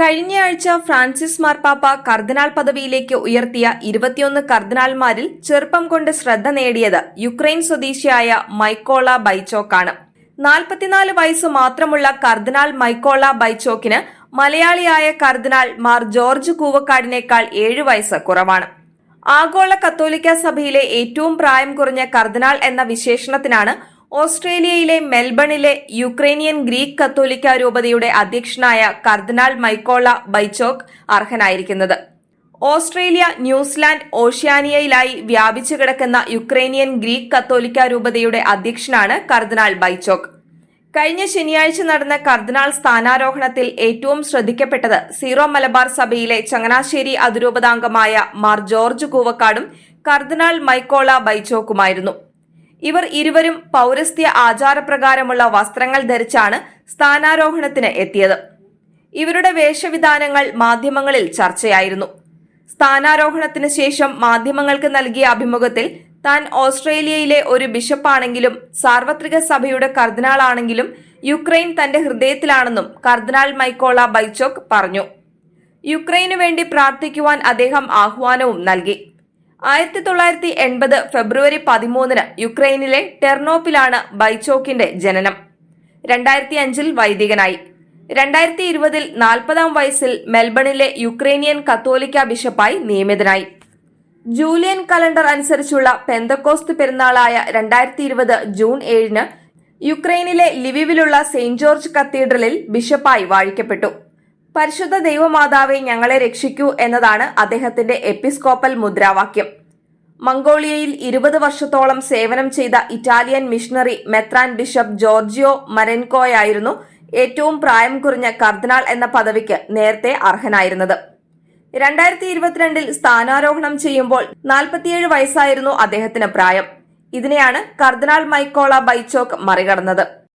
കഴിഞ്ഞയാഴ്ച ഫ്രാൻസിസ് മാർപ്പാപ്പ കർദിനാൾ പദവിയിലേക്ക് ഉയർത്തിയ ഇരുപത്തിയൊന്ന് കർദിനാൾമാരിൽ ചെറുപ്പം കൊണ്ട് ശ്രദ്ധ നേടിയത് യുക്രൈൻ സ്വദേശിയായ മൈക്കോള ബൈച്ചോക്കാണ്. നാൽപ്പത്തിനാല് വയസ്സ് മാത്രമുള്ള കർദിനാൾ മൈക്കോള ബൈച്ചോക്കിന് മലയാളിയായ കർദിനാൾ മാർ ജോർജ് കൂവക്കാടിനേക്കാൾ ഏഴു വയസ്സ് കുറവാണ്. ആഗോള കത്തോലിക്ക സഭയിലെ ഏറ്റവും പ്രായം കുറഞ്ഞ കർദിനാൾ എന്ന വിശേഷണത്തിനാണ് ഓസ്ട്രേലിയയിലെ മെൽബണിലെ യുക്രൈനിയൻ ഗ്രീക്ക് കത്തോലിക്ക രൂപതയുടെ അധ്യക്ഷനായ കർദിനാൾ മൈക്കോള ബൈച്ചോക്ക് അർഹനായിരിക്കുന്നത്. ഓസ്ട്രേലിയ ന്യൂസിലാൻഡ് ഓഷ്യാനിയയിലായി വ്യാപിച്ചു കിടക്കുന്ന യുക്രൈനിയൻ ഗ്രീക്ക് കത്തോലിക്ക രൂപതയുടെ അധ്യക്ഷനാണ് കർദിനാൾ ബൈച്ചോക്ക് കഴിഞ്ഞ ശനിയാഴ്ച നടന്ന കർദിനാൾ സ്ഥാനാരോഹണത്തിൽ ഏറ്റവും ശ്രദ്ധിക്കപ്പെട്ടത് സീറോ മലബാർ സഭയിലെ ചങ്ങനാശ്ശേരി അതിരൂപതാംഗമായ മാർ ജോർജ് കൂവക്കാടും കർദിനാൾ മൈക്കോള ബൈച്ചോക്കുമായിരുന്നു ഇവർ ഇരുവരും പൗരസ്ത്യ ആചാരപ്രകാരമുള്ള വസ്ത്രങ്ങൾ ധരിച്ചാണ് സ്ഥാനാരോഹണത്തിന് എത്തിയത്. ഇവരുടെ വേഷവിധാനങ്ങൾ മാധ്യമങ്ങളിൽ ചർച്ചയായിരുന്നു. സ്ഥാനാരോഹണത്തിന് ശേഷം മാധ്യമങ്ങൾക്ക് നൽകിയ അഭിമുഖത്തിൽ താൻ ഓസ്ട്രേലിയയിലെ ഒരു ബിഷപ്പാണെങ്കിലും സാർവത്രിക സഭയുടെ കർദിനാളാണെങ്കിലും യുക്രൈൻ തന്റെ ഹൃദയത്തിലാണെന്നും കർദിനാൾ മൈക്കോള ബൈച്ചോക്ക് പറഞ്ഞു. യുക്രൈനു വേണ്ടി പ്രാർത്ഥിക്കുവാൻ അദ്ദേഹം ആഹ്വാനവും നൽകി. ആയിരത്തി തൊള്ളായിരത്തി എൺപത് ഫെബ്രുവരി പതിമൂന്നിന് യുക്രൈനിലെ ടെർണോപ്പിലാണ് ബൈചോക്കിന്റെ ജനനം. രണ്ടായിരത്തി അഞ്ചിൽ വൈദികനായി. രണ്ടായിരത്തി ഇരുപതിൽ നാൽപ്പതാം വയസ്സിൽ മെൽബണിലെ യുക്രൈനിയൻ കത്തോലിക്ക ബിഷപ്പായി നിയമിതനായി. ജൂലിയൻ കലണ്ടർ അനുസരിച്ചുള്ള പെന്തക്കോസ്ത് പെരുന്നാളായ രണ്ടായിരത്തി ഇരുപത് ജൂൺ ഏഴിന് യുക്രൈനിലെ ലിവിവിലുള്ള സെയിന്റ് ജോർജ് കത്തീഡ്രലിൽ ബിഷപ്പായി വാഴിക്കപ്പെട്ടു. പരിശുദ്ധ ദൈവമാതാവെ ഞങ്ങളെ രക്ഷിക്കൂ എന്നതാണ് അദ്ദേഹത്തിന്റെ എപ്പിസ്കോപ്പൽ മുദ്രാവാക്യം. മംഗോളിയയിൽ ഇരുപത് വർഷത്തോളം സേവനം ചെയ്ത ഇറ്റാലിയൻ മിഷണറി മെത്രാൻ ബിഷപ്പ് ജോർജിയോ മരൻകോയായിരുന്നു ഏറ്റവും പ്രായം കുറഞ്ഞ കർദിനാൾ എന്ന പദവിക്ക് നേരത്തെ അർഹനായിരുന്നത്. രണ്ടായിരത്തി ഇരുപത്തിരണ്ടിൽ സ്ഥാനാരോഹണം ചെയ്യുമ്പോൾ നാൽപ്പത്തിയേഴ് വയസ്സായിരുന്നു അദ്ദേഹത്തിന് പ്രായം. ഇതിനെയാണ് കർദിനാൾ മൈക്കോള ബൈച്ചോക്ക് മറികടന്നത്.